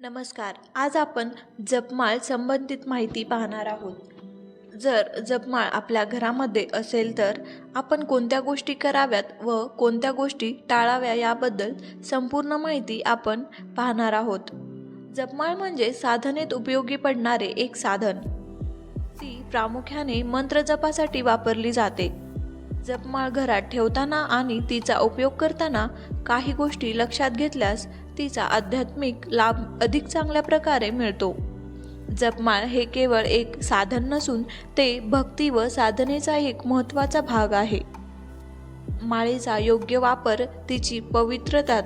नमस्कार. आज आपण जपमाळ संबंधित माहिती पाहणार आहोत. जर जपमाळ आपल्या घरामध्ये असेल तर आपण कोणत्या गोष्टी कराव्यात व कोणत्या गोष्टी टाळाव्या याबद्दल संपूर्ण माहिती आपण पाहणार आहोत. जपमाळ म्हणजे साधनेत उपयोगी पडणारे एक साधन. ती प्रामुख्याने मंत्र जपासाठी वापरली जाते. जपमाळ घरात ठेवताना आणि तिचा उपयोग करताना काही गोष्टी लक्षात घेतल्यास तिचा आध्यात्मिक लाभ अधिक चांगल्या प्रकारे मिळतो. जपमाळ हे केवळ एक साधन नसून ते भक्ती व साधनेचा एक महत्त्वाचा भाग आहे. माळेचा योग्य वापर तिची पवित्रतात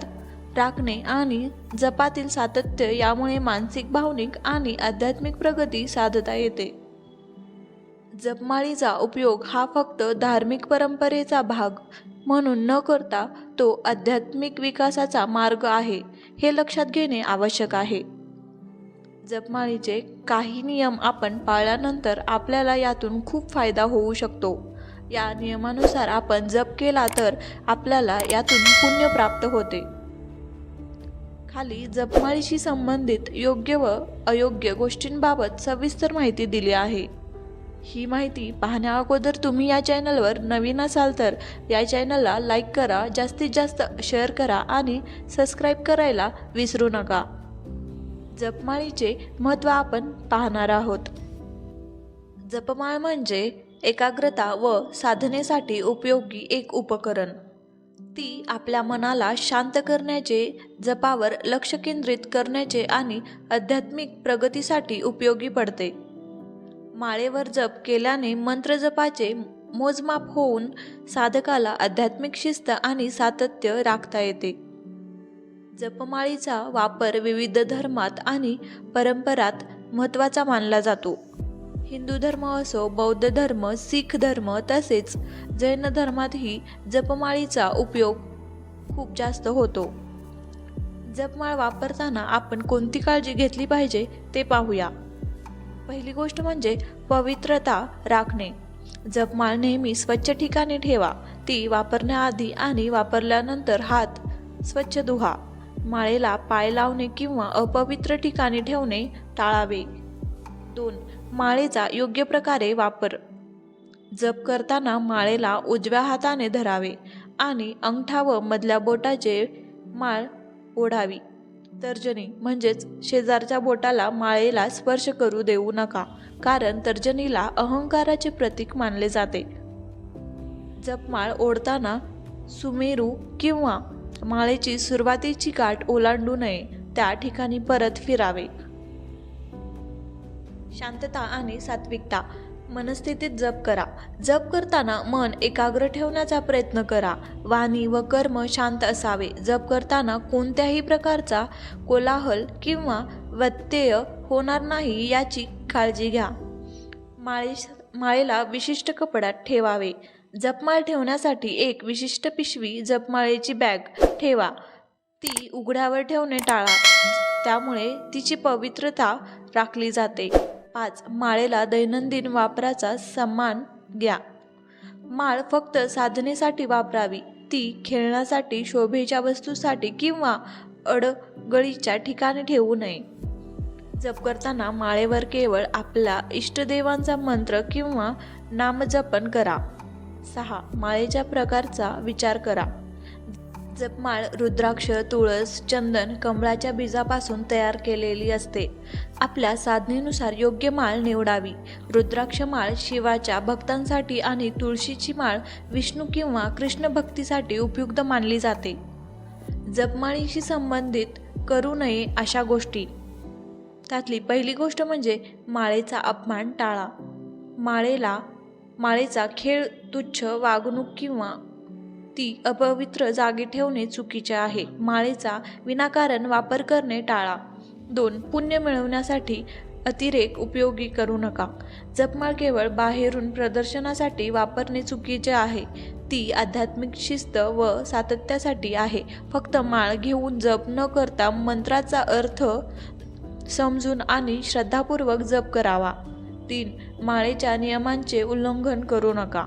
राखणे आणि जपातील सातत्य यामुळे मानसिक भावनिक आणि आध्यात्मिक प्रगती साधता येते. जपमाळीचा उपयोग हा फक्त धार्मिक परंपरेचा भाग म्हणून न करता तो आध्यात्मिक विकासाचा मार्ग आहे हे लक्षात घेणे आवश्यक आहे. जपमाळीचे काही नियम आपण पाळल्यानंतर आपल्याला यातून खूप फायदा होऊ शकतो. या नियमानुसार आपण जप केला तर आपल्याला यातून पुण्य प्राप्त होते. खाली जपमाळीशी संबंधित योग्य व अयोग्य गोष्टींबाबत सविस्तर माहिती दिली आहे. ही माहिती पाहण्याअगोदर तुम्ही या चॅनलवर नवीन असाल तर या चॅनलला लाईक करा जास्तीत जास्त शेअर करा आणि सबस्क्राईब करायला विसरू नका. जपमाळीचे महत्त्व आपण पाहणार आहोत. जपमाळ म्हणजे एकाग्रता व साधनेसाठी उपयोगी एक उपकरण. ती आपल्या मनाला शांत करण्याचे जपावर लक्ष केंद्रित करण्याचे आणि आध्यात्मिक प्रगतीसाठी उपयोगी पडते. माळेवर जप केल्याने मंत्रजपाचे मोजमाप होऊन साधकाला आध्यात्मिक शिस्त आणि सातत्य राखता येते. जपमाळीचा वापर विविध धर्मात आणि परंपरात महत्त्वाचा मानला जातो. हिंदू धर्म असो बौद्ध धर्म सिख धर्म तसेच जैन धर्मातही जपमाळीचा उपयोग खूप जास्त होतो. जपमाळ वापरताना आपण कोणती काळजी घेतली पाहिजे ते पाहूया. पहिली गोष्ट म्हणजे पवित्रता राखणे. जपमाळ नेहमी स्वच्छ ठिकाणी ठेवा. ती वापरण्याआधी आणि वापरल्यानंतर हात स्वच्छ धुवा. माळेला पाय लावणे किंवा अपवित्र ठिकाणी ठेवणे टाळावे. दोन माळेचा योग्य प्रकारे वापर. जप करताना माळेला उजव्या हाताने धरावे आणि अंगठा व मधल्या बोटाचे माळ ओढावी. तर्जनी म्हणजेच शेजारच्या बोटाला माळेला स्पर्श करू देऊ नका कारण तर्जनीला अहंकाराचे प्रतीक मानले जाते. जपमाळ ओढताना सुमेरू किंवा माळेची सुरुवातीची गाठ ओलांडू नये त्या ठिकाणी परत फिरावे. शांतता आणि सात्विकता. मनस्थितीत जप करा. जप करताना मन एकाग्र ठेवण्याचा प्रयत्न करा. वाणी व कर्म शांत असावे. जप करताना कोणत्याही प्रकारचा कोलाहल किंवा व्यत्यय होणार नाही याची काळजी घ्या. माळे माळेला विशिष्ट कपड्यात ठेवावे. जपमाळ ठेवण्यासाठी एक विशिष्ट पिशवी जपमाळेची बॅग ठेवा. ती उघड्यावर ठेवणे टाळा. त्यामुळे तिची पवित्रता राखली जाते. पाच माळेला दैनंदिन वापराचा सन्मान घ्या. माळ फक्त साधनेसाठी वापरावी ती खेळण्यासाठी शोभेच्या वस्तूसाठी किंवा अडगळीच्या ठिकाणी ठेवू नये. जप करताना माळेवर केवळ आपला इष्टदेवांचा मंत्र किंवा नामजपन करा. सहा माळेच्या प्रकारचा विचार करा. जपमाळ रुद्राक्ष तुळस चंदन कमळाच्या बीजापासून तयार केलेली असते. आपल्या साधनेनुसार योग्य माळ निवडावी. रुद्राक्ष माळ शिवाच्या भक्तांसाठी आणि तुळशीची माळ विष्णू किंवा कृष्ण भक्तीसाठी उपयुक्त मानली जाते. जपमाळीशी संबंधित करू नये अशा गोष्टी. त्यातली पहिली गोष्ट म्हणजे माळेचा अपमान टाळा. माळेला माळेचा खेळ तुच्छ वागणूक किंवा ती अपवित्र जागी ठेवणे चुकीचे आहे. माळेचा विनाकारण वापर करणे टाळा. दोन पुण्य मिळवण्यासाठी अतिरेक उपयोगी करू नका. जपमाळ केवळ बाहेरून प्रदर्शनासाठी वापरणे चुकीचे आहे. ती आध्यात्मिक शिस्त व सातत्यासाठी आहे. फक्त माळ घेऊन जप न करता मंत्राचा अर्थ समजून आणि श्रद्धापूर्वक जप करावा. तीन माळेच्या नियमांचे उल्लंघन करू नका.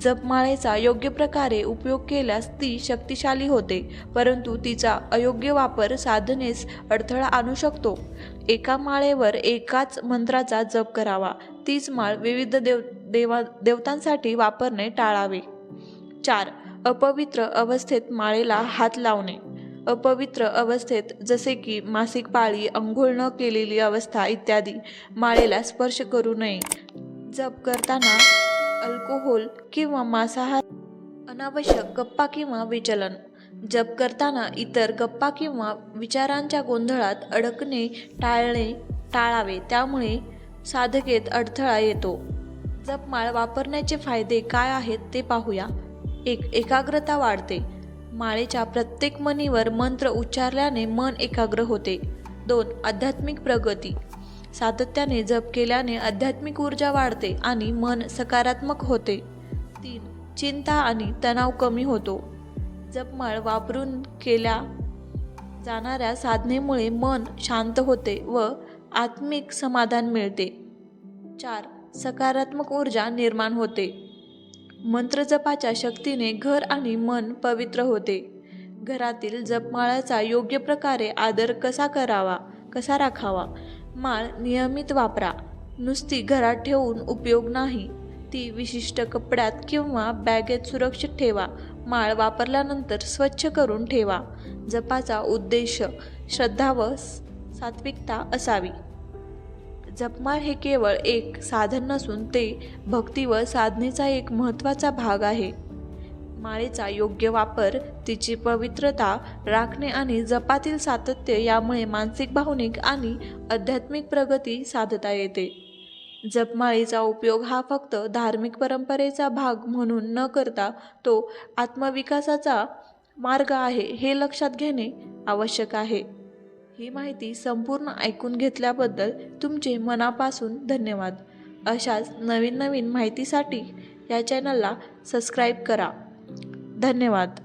जपमाळेचा योग्य प्रकारे उपयोग केल्यास ती शक्तिशाली होते परंतु तिचा अयोग्य वापर साधनेस अडथळा आणू शकतो. एका माळेवर एकाच मंत्राचा जप करावा. तीच माळ विविध देव देवा देवतांसाठी वापरणे टाळावे. चार अपवित्र अवस्थेत माळेला हात लावणे. अपवित्र अवस्थेत जसे की मासिक पाळी अंघोळ न केलेली अवस्था इत्यादी माळेला स्पर्श करू नये. जप करताना अल्कोहोल किंवा मांसाहार अनावश्यक गप्पा किंवा विचलन. जप करताना इतर गप्पा किंवा विचारांच्या गोंधळात अडकणे टाळणे टाळावे त्यामुळे साधकेत अडथळा येतो. जपमाळ वापरण्याचे फायदे काय आहेत ते पाहूया. एक एकाग्रता वाढते. माळेच्या प्रत्येक मणीवर मंत्र उच्चारल्याने मन एकाग्र होते. दोन आध्यात्मिक प्रगती. सातत्याने जप केल्याने आध्यात्मिक ऊर्जा वाढते आणि मन सकारात्मक होते. तीन चिंता आणि तणाव कमी होतो. जपमाळ वापरून केल्या जाणाऱ्या साधनेमुळे मन शांत होते व आत्मिक समाधान मिळते. चार सकारात्मक ऊर्जा निर्माण होते. मंत्रजपाच्या शक्तीने घर आणि मन पवित्र होते. घरातील जपमाळाचा योग्य प्रकारे आदर कसा करावा कसा राखावा माळ नियमित वापरा. नुसती घरात ठेवून उपयोग नाही. ती विशिष्ट कपड्यात किंवा बॅगेत सुरक्षित ठेवा. माळ वापरल्यानंतर स्वच्छ करून ठेवा. जपाचा उद्देश श्रद्धा व सात्विकता असावी. जपमाळ हे केवळ एक साधन नसून ते भक्ती व साधनेचा एक महत्त्वाचा भाग आहे. माळेचा योग्य वापर तिची पवित्रता राखणे आणि जपातील सातत्य यामुळे मानसिक भावनिक आणि आध्यात्मिक प्रगती साधता येते. जपमाळीचा उपयोग हा फक्त धार्मिक परंपरेचा भाग म्हणून न करता तो आत्मविकासाचा मार्ग आहे हे लक्षात घेणे आवश्यक आहे. ही माहिती संपूर्ण ऐकून घेतल्याबद्दल तुमचे मनापासून धन्यवाद. अशाच नवीन नवीन माहितीसाठी या चॅनलला सबस्क्राईब करा. धन्यवाद.